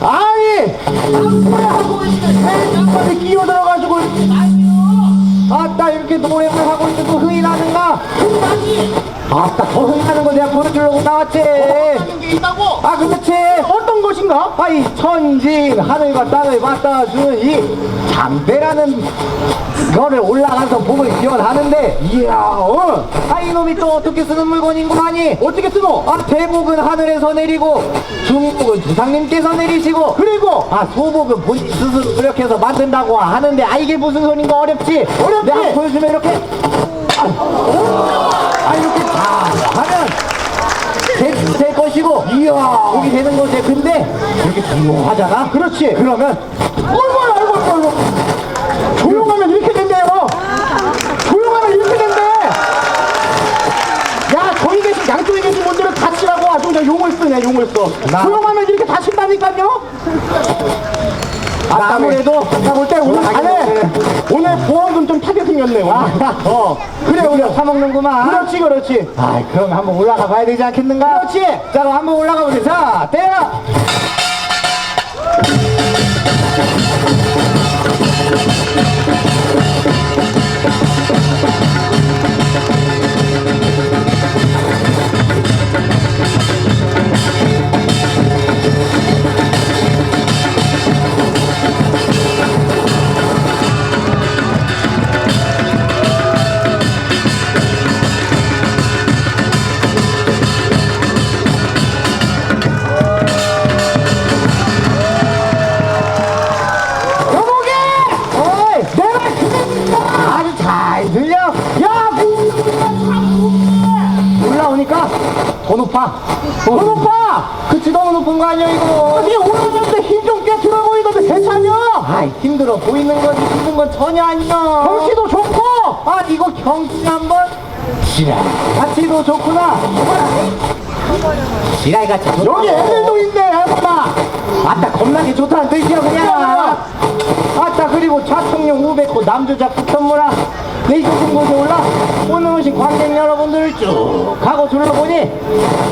아니 땅굴하고 끼어 들어가지고. 아따 이렇게 노래를 하고 있는데 또 흥이 나는가? 아따 더 흥이 나는 거 내가 보여주려고 나왔지. 아 그렇지. 어떤 것인가? 아 이 천진 하늘과 땅을 맞닿아 주는 이 잠대라는 거를 올라가서 복을 기원하는데 이야 어? 아 이놈이 또 어떻게 쓰는 물건인 거 아니? 어떻게 쓰노? 아 대복은 하늘에서 내리고 중복은 주상님께서 내리시고 그리고 아 소복은 본인 스스로 노력해서 만든다고 하는데 아 이게 무슨 소린가 어렵지? 어렵지? 내가 보여주면 이렇게 아, 아 것이고 이야 여기 되는 거지. 근데 이렇게 조용하잖아? 그렇지. 그러면 아이고 아이고 아이고 조용하면 이렇게 된대요. 조용하면 이렇게 된대. 야 저기 계신 양쪽에 계신 분들은 다치라고 아주 그냥 용을 쓰네 용을 써. 나- 조용하면 이렇게 다친다니까요 나 아무래도 나볼때 오늘 자네 오늘 보험금 좀 타게 생겼네 오늘. 아, 어. 그래 우리 사먹는구만. 그렇지 그렇지. 아 그럼 한번 올라가 봐야 되지 않겠는가? 그렇지. 자 그럼 한번 올라가 보자. 자 때려 올라오니까 더 높아. 더 높아! 그치 너무 높은 거 아니야 이거? 어디 오르는데 힘좀 꽤 들어 보이던데 괜찮냐 아이 힘들어. 보이는 거지 힘든 건 전혀 아니야. 경치도 좋고! 아 이거 경치 한번 지랄. 가치도 좋구나. 지랄 같이 좋다 여기 애들도 있네 해봐 아따 겁나게 좋다는 뜻이야 그냥. 아따 그리고 좌청룡 우백호 남주자 북천무라. 내주신 곳에 올라 오늘 오신 관객 쭉 하고 둘러보니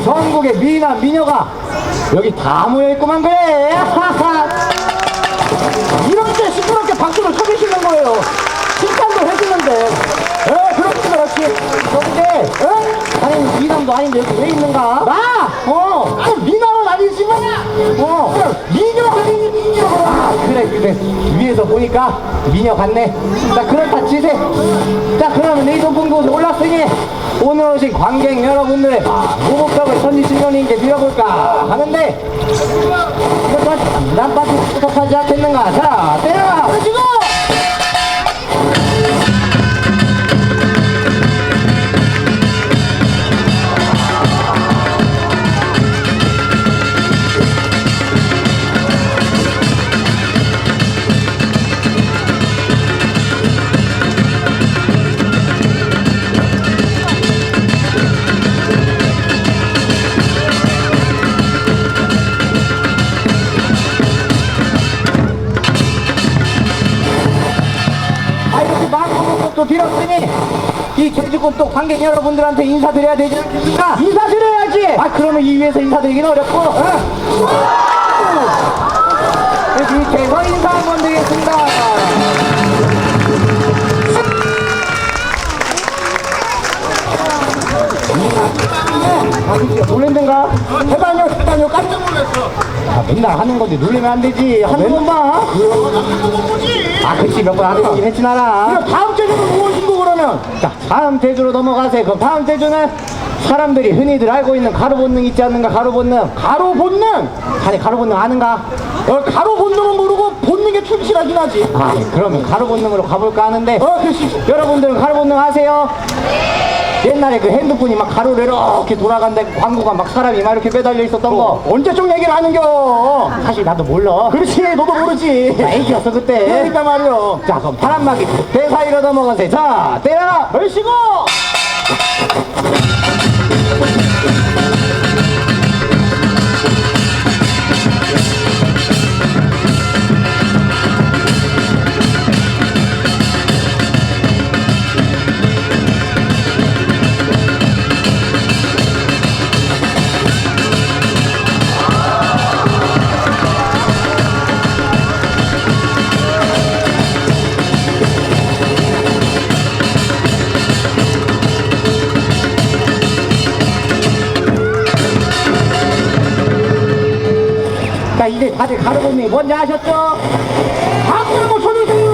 전국의 미나 미녀가 여기 다 모여있구만 그래. 이렇게 시끄럽게 박수를 쳐주시는 거예요. 칭찬도 해주는데. 에 그렇지 그렇지 그런데 어? 아니 미남도 아닌데 여기 왜 있는가? 나? 어, 아니 미나는 아니지만 어. 미녀 아니니 미녀 아 그래 그래. 위에서 보니까 미녀 같네. 자 그렇다 치세. 자 그러면 이 높은 곳에 올랐으니 오늘 오신 관객 여러분들의 무복적을 천지신령님께 드려볼까 하는데 이것도 난바지 부탁하지 않겠 드렸으니 이또 관객 여러분들한테 인사드려야 되지 않겠습니까? 인사드려야지! 아 그러면 이 위에서 인사드리긴 어렵고. 어? 여기 밑에서 인사 한번 드리겠습니다. 아 진짜 놀랜든가? 해봐요 해봐요. 깜짝 놀랐어. 아 맨날 하는 건데 놀리면 안 되지. 하는 것만. 아 그치 몇 번 하는 거긴 했지 나라. 그럼 다음 주에 그러면 자 다음 제주로 넘어가세요. 그럼 다음 제주는 사람들이 흔히들 알고 있는 가루 본능 있지 않는가? 가루 본능. 가로 본능! 아니 가루 본능 아는가? 어, 가로 본능은 모르고 본능에 충실하긴 하지. 아 그러면 가루 본능으로 가볼까 하는데 어 그렇지. 여러분들은 가루 본능 아세요? 옛날에 그 핸드폰이 막 가로로 이렇게 돌아간다 광고가 막 사람이 막 이렇게 매달려 있었던 거 언제적 얘기를 하는겨? 사실 나도 몰라. 그렇지 너도 모르지. 나 애기였어 그때. 그러니까 말이야 자 그럼 바람막이. 대사이로 넘어가세요 자 때려라! 얼씨 구 이제 다들 가르보니 뭔지 아셨죠? 박수 한번 쳐주세요.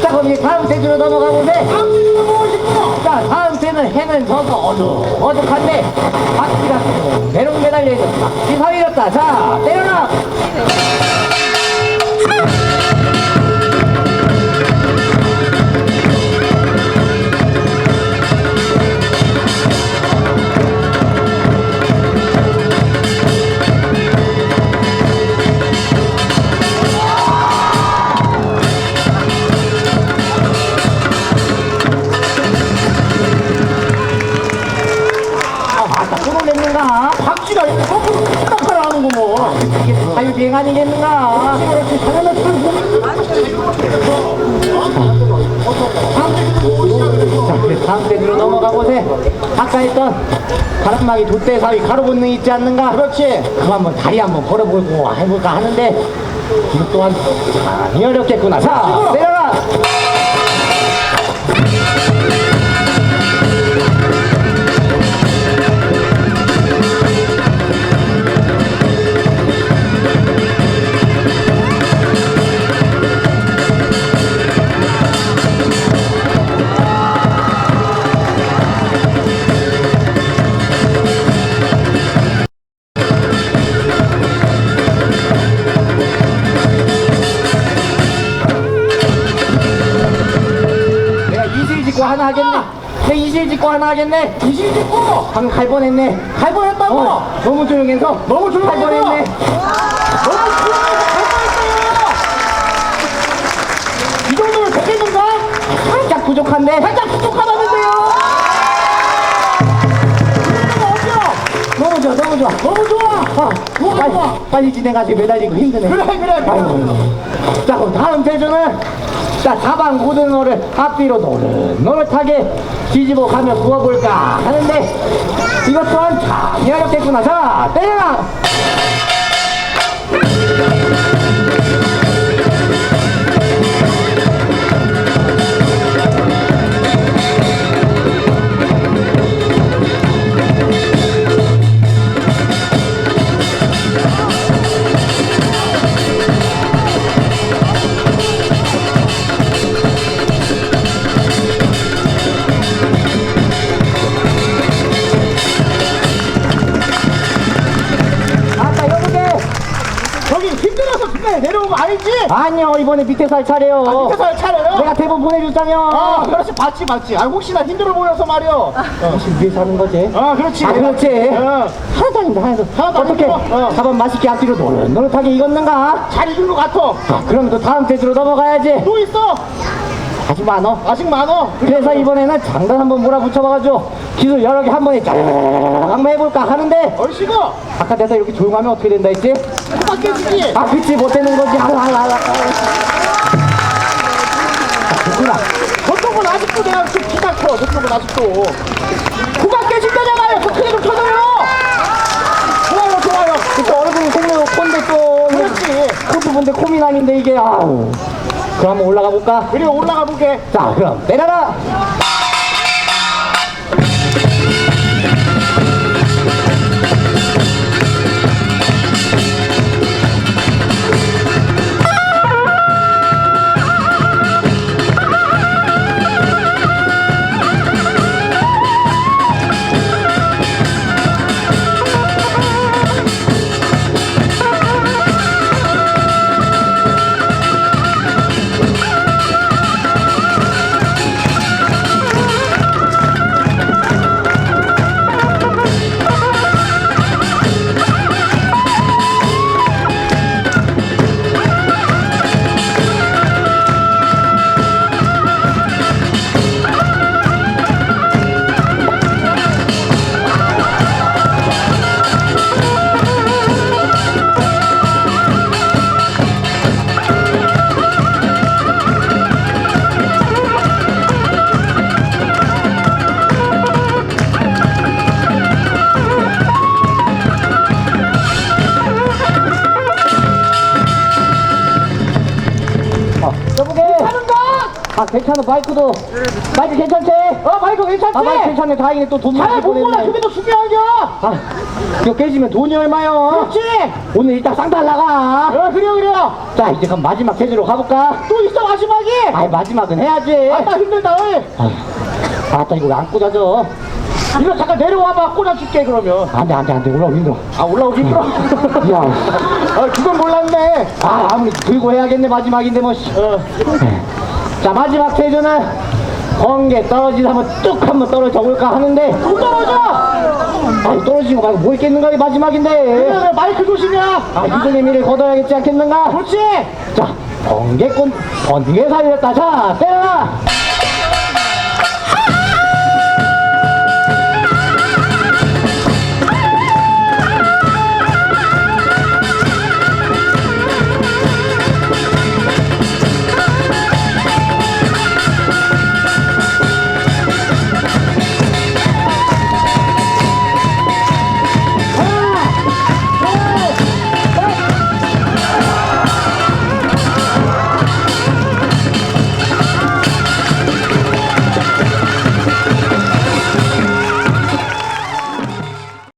자 그럼 이제 다음 세주로 넘어가 보세 박수 좀 모시고. 자 다음 세는 해는 져서 어둑 어둑한데 바퀴가 대롱 매달려 있어 바퀴 사위렸다 자 때려라 아니겠는가 자, 다음 세주로 넘어가 보세. 아까 했던 가랑막이 돛대 사위 가로 본능 있지 않는가? 그렇지. 그거 한번 다리 한번 걸어보고 해볼까 하는데 이것 또한 많이 어렵겠구나. 자, 내려가. 하겠네. 짓고 방금 갈 뻔했네. 갈 뻔했다고. 어, 너무 조용해서 너무 조용해서. 갈 뻔했네. 너무 조용해서 갈 뻔했어요. 이 정도면 되겠는가? 살짝 부족한데. 살짝 부족하다는데요. 너무 좋아, 너무 좋아. 너무 좋아. 아, 좋아, 빨리, 좋아. 빨리 진행하지 매달리고 힘드네. 그래, 그래. 아이고. 자, 그럼 다음 제주는 자, 사방 고등어를 앞뒤로 노릇노릇하게 뒤집어 가며 구워볼까 하는데 이것 또한 참 어렵겠구나. 자, 때려라! 이번에 밑에서 할 차례요. 아, 밑에서 차려요? 내가 대본 보내줬잖여. 아, 그렇지, 봤지, 봤지. 아, 혹시나 힘들어 보여서 말이야. 어. 혹시 위에서 하는 거지? 아, 그렇지. 아, 그렇지. 어. 하나도 아닌데, 하나도. 하나도 어떻게 아니고, 어. 밥은 맛있게 앞뒤로 노릇노릇하게 익었는가? 잘 익은 것 같아. 아, 그럼 또 다음 페이지로 넘어가야지. 또 있어. 아직 많어. 아직 많어. 그래서 이번에는 장단 한번 몰아붙여봐가지고 기술 여러 개 한 번에 쫙 한번 해볼까 하는데 얼씨구. 아까 내가 이렇게 조용하면 어떻게 된다 했지? 호박 깨지지. 아 그치 못 되는 거지 알알알 됐구나 저쪽은 아직도 내가 좀 기가 커. 저쪽은 아직도. 호박 깨진다잖아요. 저 크게 좀 쳐줘요. 좋아요, 좋아요. 얼굴은 생내고 콘데 또 그렇지. 코도 본데 아닌데 이게 아우 그럼 올라가 볼까? 그래, 올라가 보게. 자 그럼 내려라 괜찮아 마이크도. 마이크 괜찮지? 어 마이크 괜찮지? 아 마이크 괜찮네. 다행히 또돈잘 많이 보고 나 보냈네. 그게 더 중요한 겨아 이거 깨지면 돈이 얼마요? 그렇지. 오늘 이따 쌍달 나가. 어 그래요 그래요 자 이제 그럼 마지막 제주로 가볼까? 또 있어 마지막이? 아이 마지막은 해야지. 아나 힘들다 어이. 아따 이거 왜안 꽂아져? 이거 잠깐 내려와봐. 꽂아줄게 그러면. 안돼 안돼 안돼. 올라오기 힘들어. 아 올라오기 힘들어? 야아 그건 몰랐네. 아, 아무리 들고 해야겠네, 마지막인데, 뭐, 씨. 어 자, 마지막 체조는 번개 떨어지다 한번 뚝 한번 떨어져 볼까 하는데, 또 떨어져 아니, 떨어지는 거 말고 뭐 있겠는가, 이 마지막인데. 그래 마이크 조심이야 아, 이전의 미를 거둬야겠지 않겠는가? 그렇지 자, 번개꽃, 번개 살렸다. 자, 때려라!